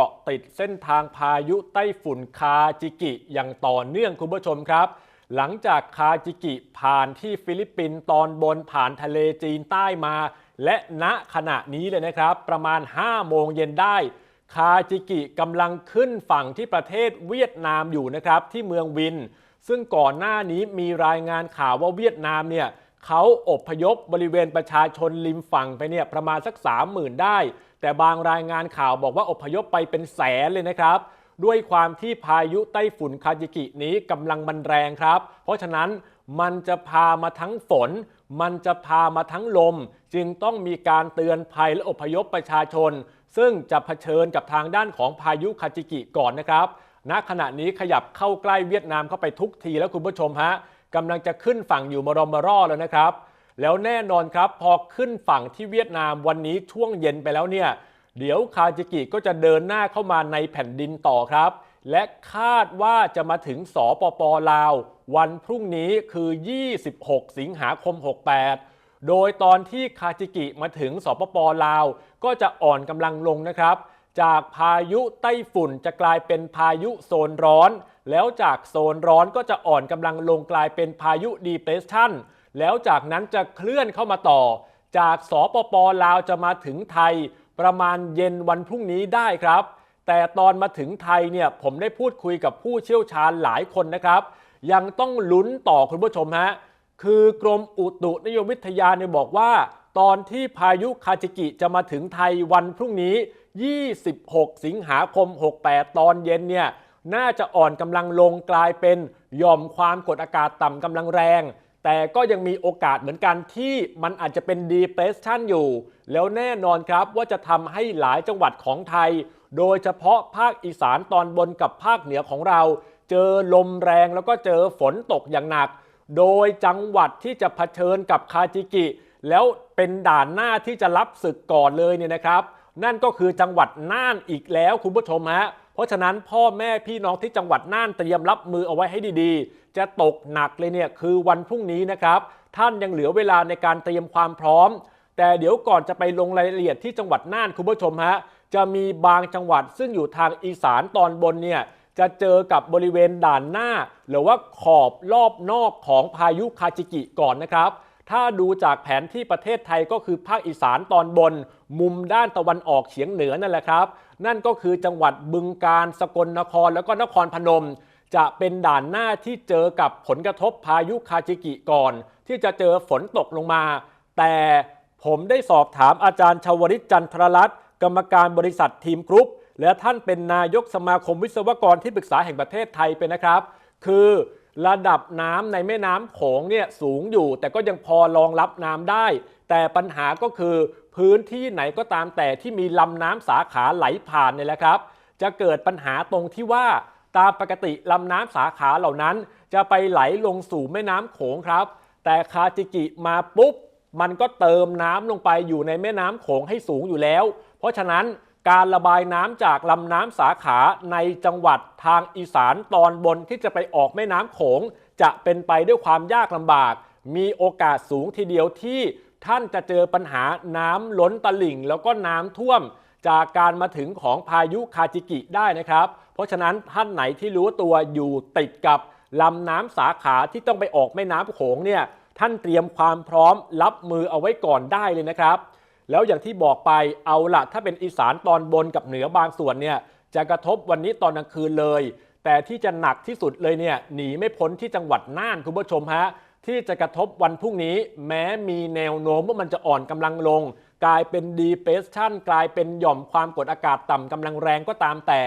เกาะติดเส้นทางพายุไต้ฝุ่นคาจิกิอย่างต่อเนื่องคุณผู้ชมครับ หลังจากคาจิกิผ่านที่ฟิลิปปินส์ตอนบนผ่านทะเลจีนใต้มา และณขณะนี้เลยนะครับ ประมาณ 5 โมงเย็นได้ คาจิกิกำลังขึ้นฝั่งที่ประเทศเวียดนามอยู่นะครับที่เมืองวิน ซึ่งก่อนหน้านี้มีรายงานข่าวว่าเวียดนามเนี่ย เขาอบพยพบริเวณประชาชนริมฝั่งไปเนี่ยประมาณสัก 30,000 ได้ แต่บางรายงานข่าวบอกว่าอบพยพไปเป็นแสนเลยนะครับ ด้วยความที่พายุไต้ฝุ่นคาจิกินี้กำลังมันแรงครับ เพราะฉะนั้นมันจะพามาทั้งฝน มันจะพามาทั้งลม จึงต้องมีการเตือนภัยและอพยพประชาชน ซึ่งจะเผชิญกับทางด้านของพายุคาจิกิก่อนนะครับณขณะนี้ขยับเข้าใกล้เวียดนามเข้าไปทุกทีแล้วคุณผู้ชมฮะ กำลังจะขึ้นฝั่งอยู่มารอมารอแล้วนะครับ แล้วแน่นอนครับพอขึ้นฝั่งที่เวียดนามวันนี้ช่วงเย็นไปแล้วเนี่ยเดี๋ยวคาจิกิก็จะเดินหน้าเข้ามาในแผ่นดินต่อครับ และคาดว่าจะมาถึงสปปลาว วันพรุ่งนี้คือ 26 สิงหาคม 68 โดยตอนที่คาจิกิมาถึงสปปลาว ก็จะอ่อนกำลังลงนะครับ จากพายุไต้ฝุ่นจะกลายเป็นพายุโซนร้อน แล้วจากโซนร้อนก็จะอ่อนกำลังลงกลายเป็นพายุดีเพรสชันแล้วจากนั้นจะเคลื่อนเข้ามาต่อ จากสปปลาวจะมาถึงไทย ประมาณเย็นวันพรุ่งนี้ได้ครับ แต่ตอนมาถึงไทยเนี่ยผมได้พูดคุยกับผู้เชี่ยวชาญหลายคนนะครับ ยังต้องลุ้นต่อคุณผู้ชมฮะคือกรมอุตุนิยมวิทยาเนี่ยบอกว่า ตอนที่พายุคาจิกิจะมาถึงไทยวันพรุ่งนี้ 26 สิงหาคม 68 ตอนเย็นเนี่ย น่าจะอ่อนกำลังลงกลายเป็นหย่อมความกดอากาศต่ำกำลังแรง แต่ก็ยังมีโอกาสเหมือนกันที่มันอาจจะเป็น depression อยู่ แล้วแน่นอนครับว่าจะทำให้หลายจังหวัดของไทย โดยเฉพาะภาคอีสานตอนบนกับภาคเหนือของเรา เจอลมแรงแล้วก็เจอฝนตกอย่างหนัก โดยจังหวัดที่จะเผชิญกับคาจิกิ แล้วเป็นด่านหน้าที่จะรับศึกก่อนเลยเนี่ยนะครับ นั่นก็คือจังหวัดน่านอีกแล้วคุณผู้ชมฮะ เพราะฉะนั้นพ่อแม่พี่น้องที่จังหวัดน่านเตรียมรับมือเอาไว้ให้ดีๆ จะตกหนักเลยเนี่ยคือวันพรุ่งนี้นะครับท่านยังเหลือเวลาในการเตรียมความพร้อม แต่เดี๋ยวก่อนจะไปลงรายละเอียดที่จังหวัดน่านคุณผู้ชมฮะจะมีบางจังหวัดซึ่งอยู่ทางอีสานตอนบนเนี่ยจะเจอกับบริเวณด่านหน้า หรือว่าขอบรอบนอกของพายุคาจิกิก่อนนะครับ ถ้าดูจากแผนที่ประเทศไทยก็คือภาคอีสานตอนบน มุมด้านตะวันออกเฉียงเหนือนั่นแหละครับ นั่นก็คือจังหวัดบึงกาฬสกลนครแล้วก็นครพนม จะเป็นด่านหน้าที่เจอกับผลกระทบพายุคาจิกิก่อน ที่จะเจอฝนตกลงมา แต่ผมได้สอบถามอาจารย์ชาวริตจันทรรัตน์กรรมการบริษัททีมกรุ๊ปและท่านเป็นนายกสมาคมวิศวกรที่ปรึกษาแห่งประเทศไทยเป็นนะครับ คือ ระดับน้ำในแม่น้ำโขงเนี่ยสูงอยู่ แต่ก็ยังพอรองรับน้ำได้ แต่ปัญหาก็คือพื้นที่ไหนก็ตามแต่ที่มีลำน้ำสาขาไหลผ่านเนี่ยแหละครับ จะเกิดปัญหาตรงที่ว่าตามปกติลำน้ำสาขาเหล่านั้น จะไปไหลลงสู่แม่น้ำโขงครับ แต่คาจิกิมาปุ๊บมันก็เติมน้ำลงไปอยู่ในแม่น้ำโขงให้สูงอยู่แล้ว เพราะฉะนั้น การระบายน้ำจากลำน้ำสาขาในจังหวัดทางอีสานตอนบนที่จะไปออกแม่น้ำโขง จะเป็นไปด้วยความยากลำบาก มีโอกาสสูงทีเดียวที่ท่านจะเจอปัญหาน้ำล้นตลิ่ง แล้วก็น้ำท่วม จากการมาถึงของพายุคาจิกิได้นะครับ เพราะฉะนั้นท่านไหนที่รู้ตัวอยู่ติดกับลำน้ำสาขาที่ต้องไปออกแม่น้ำโขงเนี่ยท่านเตรียมความพร้อมรับมือเอาไว้ก่อนได้เลยนะครับ แล้วอย่างที่บอกไปเอาละถ้าเป็นอีสานตอนบนกับเหนือบางส่วนเนี่ยจะกระทบวันนี้ตอนกลางคืนเลย แต่ที่จะหนักที่สุดเลยเนี่ยหนีไม่พ้นที่จังหวัดน่านคุณผู้ชมฮะที่จะกระทบวันพรุ่งนี้ แม้มีแนวโน้มว่ามันจะอ่อนกำลังลง กลายเป็น depression กลายเป็นหย่อมความกดอากาศต่ำกำลังแรงก็ตามแต่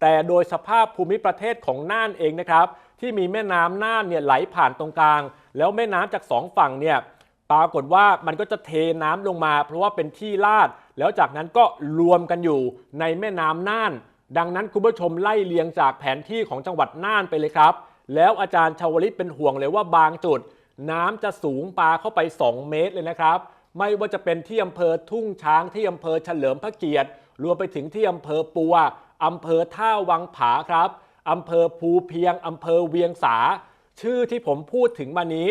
แต่โดยสภาพภูมิประเทศของน่านเองนะครับ ที่มีแม่น้ำน่านเนี่ยไหลผ่านตรงกลาง แล้วแม่น้ำจากสองฝั่งเนี่ย ปรากฏว่ามันก็จะเทน้ำลงมา เพราะว่าเป็นที่ลาด แล้วจากนั้นก็รวมกันอยู่ในแม่น้ำน่าน ดังนั้นคุณผู้ชมไล่เลียงจากแผนที่ของจังหวัดน่านไปเลยครับ แล้วอาจารย์ชาวลิตเป็นห่วงเลยว่าบางจุด น้ำจะสูงปลาเข้าไป 2 เมตรเลยนะครับ ไม่ว่าจะเป็นที่อำเภอทุ่งช้างที่อำเภอเฉลิมพระเกียรติ รวมไปถึงที่อำเภอปัวอำเภอท่าวังผาครับอำเภอภูเพียงอำเภอเวียงสา ชื่อที่ผมพูดถึงมานี้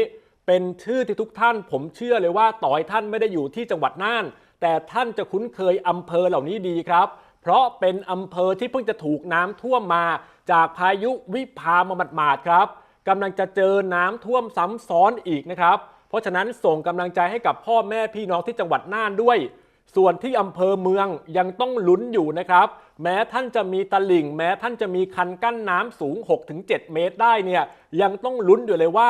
เป็นชื่อที่ทุกท่าน ผมเชื่อเลยว่าต่อให้ท่านไม่ได้อยู่ที่จังหวัดน่าน แต่ท่านจะคุ้นเคยอำเภอเหล่านี้ดีครับ เพราะเป็นอำเภอที่เพิ่งจะถูกน้ำท่วมมา จากพายุวิภามาหมาดๆครับกำลังจะเจอน้ำท่วมซ้ำซ้อนอีกนะครับ เพราะฉะนั้นส่งกำลังใจให้กับพ่อแม่พี่น้องที่จังหวัดน่านด้วย ส่วนที่อำเภอเมืองยังต้องลุ้นอยู่นะครับ แม้ท่านจะมีตลิ่ง แม้ท่านจะมีคันกั้นน้ำสูง 6-7 เมตรได้เนี่ยยังต้องลุ้นอยู่เลยว่า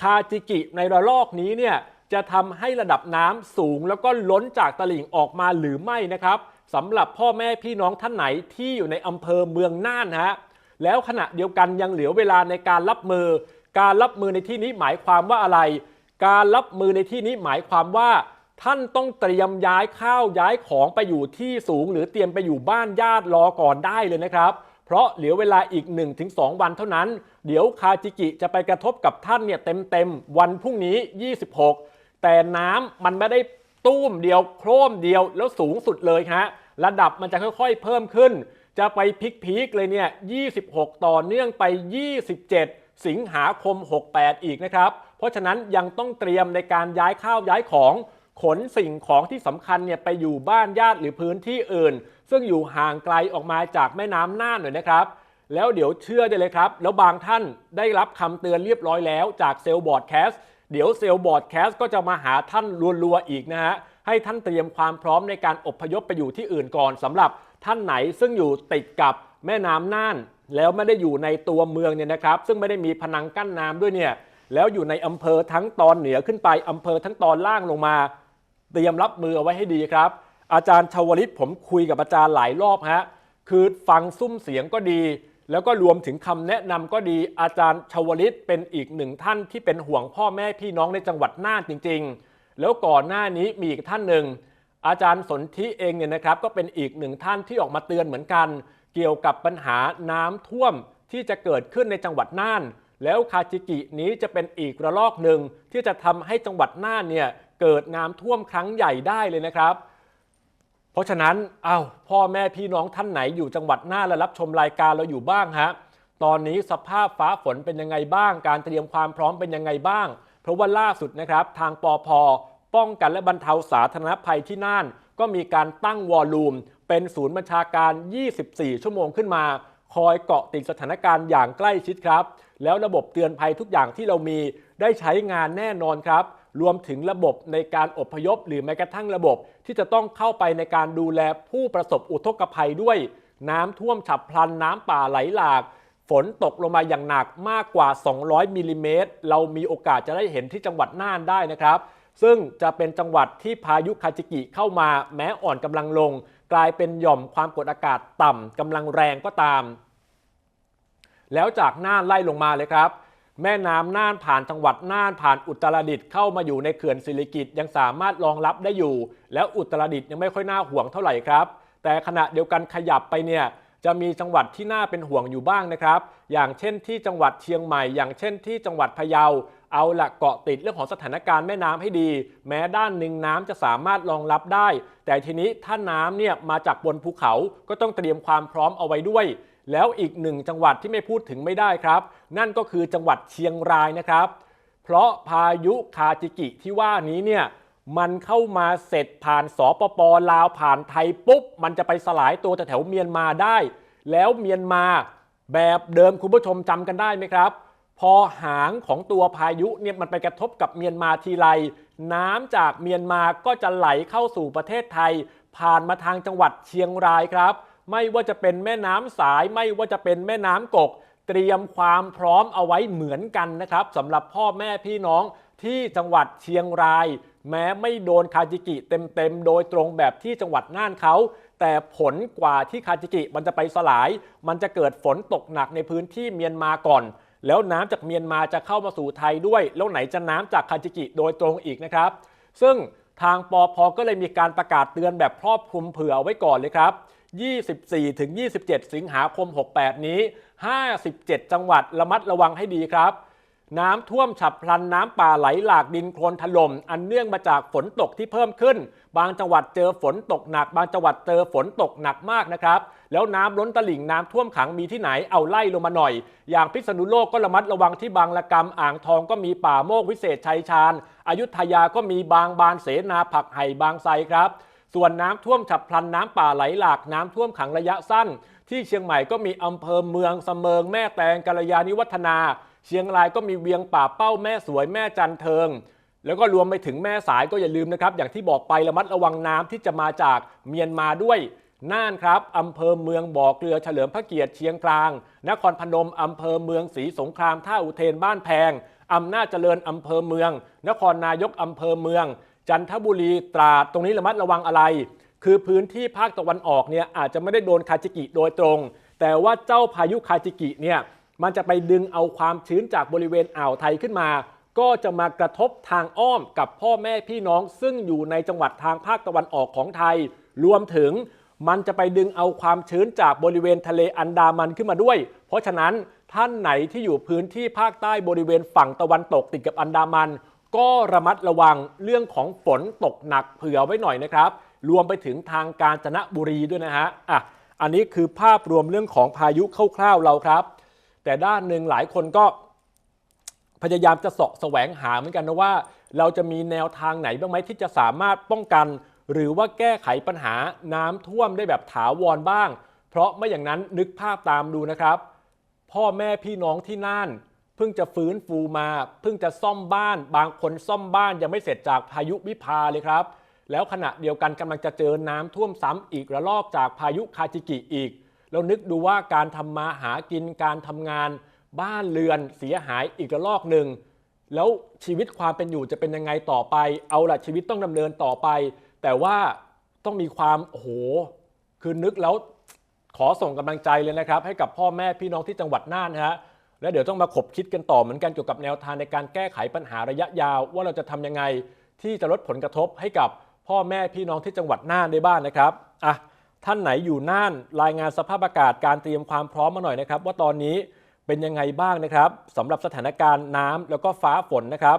คาจิกิในระลอกนี้เนี่ยจะทำให้ระดับน้ำสูงแล้วก็ล้นจากตลิ่งออกมาหรือไม่นะครับสำหรับพ่อแม่พี่น้องท่านไหนที่อยู่ในอำเภอเมืองน่านฮะแล้วขณะเดียวกันยังเหลือเวลาในการรับมือ การรับมือในที่นี้หมายความว่าอะไร การรับมือในที่นี้หมายความว่า ท่านต้องเตรียมย้ายข้าวย้ายของไปอยู่ที่สูง หรือเตรียมไปอยู่บ้านญาติรอก่อนได้เลยนะครับ เพราะเหลือเวลาอีก 1-2 วันเท่านั้น เดี๋ยวคาจิกิจะไปกระทบกับท่านเนี่ยเต็มๆ วันพรุ่งนี้ 26 แต่น้ำมันไม่ได้ตุ้มเดียวโครมเดียวแล้วสูงสุดเลยฮะระดับมันจะค่อยๆเพิ่มขึ้น จะไปพีคๆเลยเนี่ย 26 ต่อเนื่องไป 27 สิงหาคม 68 อีกนะครับ เพราะฉะนั้นยังต้องเตรียมในการย้ายข้าวย้ายของ ขนสิ่งของที่สำคัญเนี่ยไปอยู่บ้านญาติหรือพื้นที่อื่น ซึ่งอยู่ห่างไกลออกมาจากแม่น้ำน่านหน่อยนะครับ แล้วเดี๋ยวเชื่อได้เลยครับ แล้วบางท่านได้รับคำเตือนเรียบร้อยแล้วจากเซลล์บอร์ดแคสต์เดี๋ยวเซลล์บอร์ดแคสต์ก็จะมาหาท่านรัวๆอีกนะฮะให้ท่านเตรียมความพร้อมในการอพยพไปอยู่ที่อื่นก่อนสำหรับท่านไหนซึ่งอยู่ติดกับแม่น้ำน่าน แล้วไม่ได้อยู่ในตัวเมืองเนี่ยนะครับ ซึ่งไม่ได้มีพนังกั้นน้ำด้วยเนี่ยแล้วอยู่ในอำเภอทั้งตอนเหนือขึ้นไปอำเภอทั้งตอนล่างลงมา เตรียมรับมือเอาไว้ให้ดีครับ อาจารย์ชาวลิตผมคุยกับอาจารย์หลายรอบฮะคือฟังซุ้มเสียงก็ดี แล้วก็รวมถึงคำแนะนำก็ดี อาจารย์ชาวลิตเป็นอีกหนึ่งท่านที่เป็นห่วงพ่อแม่พี่น้องในจังหวัดน่านจริง ๆ แล้วก่อนหน้านี้มีอีกท่านหนึ่งอาจารย์สนธิเองเนี่ยนะครับ ก็เป็นอีกหนึ่งท่านที่ออกมาเตือนเหมือนกัน เกี่ยวกับปัญหาน้ำท่วมที่จะเกิดขึ้นในจังหวัดน่าน แล้วคาจิกินี้จะเป็นอีกระลอกหนึ่งที่จะทำให้จังหวัดน่านเนี่ย เกิดน้ำท่วมครั้งใหญ่ได้เลยนะครับ เพราะฉะนั้นเอา้าพ่อแม่พี่น้องท่านไหนอยู่จังหวัดน่านและรับชมรายการเราอยู่บ้างฮะตอนนี้สภาพฟ้าฝนเป็นยังไงบ้าง การเตรียมความพร้อมเป็นยังไงบ้าง เพราะว่าล่าสุดนะครับ ทางปอพป้องกันและบรรเทาสาธารณภัยที่น่าน ก็มีการตั้งวอลลุ่มเป็นศูนย์บัญชาการ 24 ชั่วโมงขึ้นมา คอยเกาะติดสถานการณ์อย่างใกล้ชิดครับ แล้วระบบเตือนภัยทุกอย่างที่เรามีได้ใช้งานแน่นอนครับ รวมถึงระบบในการอบพยพ หรือแม้กระทั่งระบบ ที่จะต้องเข้าไปในการดูแลผู้ประสบอุทกภัยด้วย น้ำท่วมฉับพลันน้ำป่าไหลหลาก ฝนตกลงมาอย่างหนักมากกว่า 200มิลลิเมตรเรามีโอกาสจะได้เห็นที่จังหวัดน่านได้นะครับ ซึ่งจะเป็นจังหวัดที่พายุคาจิกิเข้ามาแม้อ่อนกำลังลง กลายเป็นหย่อมความกดอากาศต่ำกำลังแรงก็ตาม แล้วจากน่านไล่ลงมาเลยครับ แม่น้ำน่านผ่านจังหวัดน่านผ่านอุตรดิตถ์เข้ามาอยู่ในเขื่อนสิริกิตยังสามารถรองรับได้อยู่ แล้วอุตรดิตถ์ยังไม่ค่อยน่าห่วงเท่าไหร่ครับ แต่ขณะเดียวกันขยับไปเนี่ยจะมีจังหวัดที่น่าเป็นห่วงอยู่บ้างนะครับ อย่างเช่นที่จังหวัดเชียงใหม่ อย่างเช่นที่จังหวัดพะเยา เอาละเกาะติดเรื่องของสถานการณ์แม่น้ำให้ดี แม้ด้านหนึ่งน้ำจะสามารถรองรับได้ แต่ทีนี้ถ้าน้ำเนี่ยมาจากบนภูเขาก็ต้องเตรียมความพร้อมเอาไว้ด้วย แล้วอีกหนึ่งจังหวัดที่ไม่พูดถึงไม่ได้ครับ นั่นก็คือจังหวัดเชียงรายนะครับ เพราะพายุคาจิกิที่ว่านี้เนี่ยมันเข้ามาเสร็จผ่านสปปลาวผ่านไทยปุ๊บ มันจะไปสลายตัวแถวเมียนมาได้ แล้วเมียนมาแบบเดิมคุณผู้ชมจำกันได้ไหมครับ พอหางของตัวพายุเนี่ยมันไปกระทบกับเมียนมาทีไรน้ำจากเมียนมาก็จะไหลเข้าสู่ประเทศไทย ผ่านมาทางจังหวัดเชียงรายครับ ไม่ว่าจะเป็นแม่น้ำสาย ไม่ว่าจะเป็นแม่น้ำกก เตรียมความพร้อมเอาไว้เหมือนกันนะครับสำหรับพ่อแม่พี่น้องที่จังหวัดเชียงราย แม้ไม่โดนคาจิกิเต็มๆ โดยตรงแบบที่จังหวัดน่านเขา แต่ผลกว่าที่คาจิกิมันจะไปสลาย มันจะเกิดฝนตกหนักในพื้นที่เมียนมาก่อน แล้วน้ำจากเมียนมาจะเข้ามาสู่ไทยด้วย แล้วไหนจะน้ำจากคาจิกิโดยตรงอีกนะครับ ซึ่งทางปอพก็เลยมีการประกาศเตือนแบบครอบคลุมเผื่อไว้ก่อนเลยครับ 24 ถึง 27 สิงหาคม 68 นี้ 57 จังหวัดระมัดระวังให้ดีครับ น้ำท่วมฉับพลันน้ำป่าไหลหลากดินโคลนถล่ม อันเนื่องมาจากฝนตกที่เพิ่มขึ้น บางจังหวัดเจอฝนตกหนัก บางจังหวัดเจอฝนตกหนักมากนะครับ แล้วน้ำล้นตลิ่งน้ำท่วมขังมีที่ไหนเอาไล่ลงมาหน่อย อย่างพิษณุโลกก็ระมัดระวังที่บางละกำอ่างทองก็มีป่าโมกวิเศษชัยชาญอยุธยาก็มีบางบานเสนาผักไห่บางไทรครับ ส่วนน้ำท่วมฉับพลันน้ำป่าไหลหลากน้ำท่วมขังระยะสั้น ที่เชียงใหม่ก็มีอำเภอเมืองเสมิงแม่แตงกัลยาณิวัฒนา เชียงรายก็มีเวียงป่าเป้าแม่สวยแม่จันเทิง แล้วก็รวมไปถึงแม่สายก็อย่าลืมนะครับ อย่างที่บอกไประมัดระวังน้ำที่จะมาจากเมียนมาด้วยน่านครับอำเภอเมืองบ่อเกลือเฉลิมพระเกียรติเชียงกลาง นครพนมอำเภอเมืองศรีสงครามท่าอุเทนบ้านแพงอำนาจเจริญอำเภอเมือง นครนายกอำเภอเมือง จันทบุรีตราดตรงนี้ระมัดระวังอะไร คือพื้นที่ภาคตะวันออกเนี่ยอาจจะไม่ได้โดนคาจิกิโดยตรง แต่ว่าเจ้าพายุคาจิกิเนี่ยมันจะไปดึงเอาความชื้นจากบริเวณอ่าวไทยขึ้นมา ก็จะมากระทบทางอ้อมกับพ่อแม่พี่น้องซึ่งอยู่ในจังหวัดทางภาคตะวันออกของไทย รวมถึงมันจะไปดึงเอาความชื้นจากบริเวณทะเลอันดามันขึ้นมาด้วย เพราะฉะนั้นท่านไหนที่อยู่พื้นที่ภาคใต้บริเวณฝั่งตะวันตกติดกับอันดามัน ก็ระมัดระวังเรื่องของฝนตกหนักเผื่อไว้หน่อยนะครับ รวมไปถึงทางกาญจนบุรีด้วยนะฮะอะอันนี้คือภาพรวมเรื่องของพายุคร่าวๆเราครับ แต่ด้านหนึ่งหลายคนก็พยายามจะสาะแสวงหาเหมือนกันนะว่า เราจะมีแนวทางไหนบ้างไหมที่จะสามารถป้องกัน หรือว่าแก้ไขปัญหาน้ำท่วมได้แบบถาวรบ้าง เพราะไม่อย่างนั้นนึกภาพตามดูนะครับ พ่อแม่พี่น้องที่น่าน พิ่งจะฟื้นฟูมา เพิ่งจะซ่อมบ้าน บางคนซ่อมบ้านยังไม่เสร็จจากพายุวิภาเลยครับ แล้วขณะเดียวกันกำลังจะเจอน้ำท่วมซ้ำอีกระลอกจากพายุคาจิกิอีก แล้วนึกดูว่าการทำมาหากินการทำงาน บ้านเรือนเสียหายอีกระลอกหนึ่งแล้วชีวิตความเป็นอยู่จะเป็นยังไงต่อไป เอาละชีวิตต้องดำเนินต่อไป แต่ว่าต้องมีความโอ้โหคือนึกแล้วขอส่งกำลังใจเลยนะครับ ให้กับพ่อแม่พี่น้องที่จังหวัดน่านนะฮะ แล้วเดี๋ยวต้องมาขบคิดกันต่อเหมือนกันเกี่ยวกับแนวทางในการแก้ไขปัญหาระยะยาว ว่าเราจะทำยังไงที่จะลดผลกระทบให้กับพ่อแม่พี่น้องที่จังหวัดน่านได้บ้างนะครับอะท่านไหนอยู่น่านรายงานสภาพอากาศการเตรียมความพร้อมมาหน่อยนะครับ ว่าตอนนี้เป็นยังไงบ้างนะครับสำหรับสถานการณ์น้ำแล้วก็ฟ้าฝนนะครับ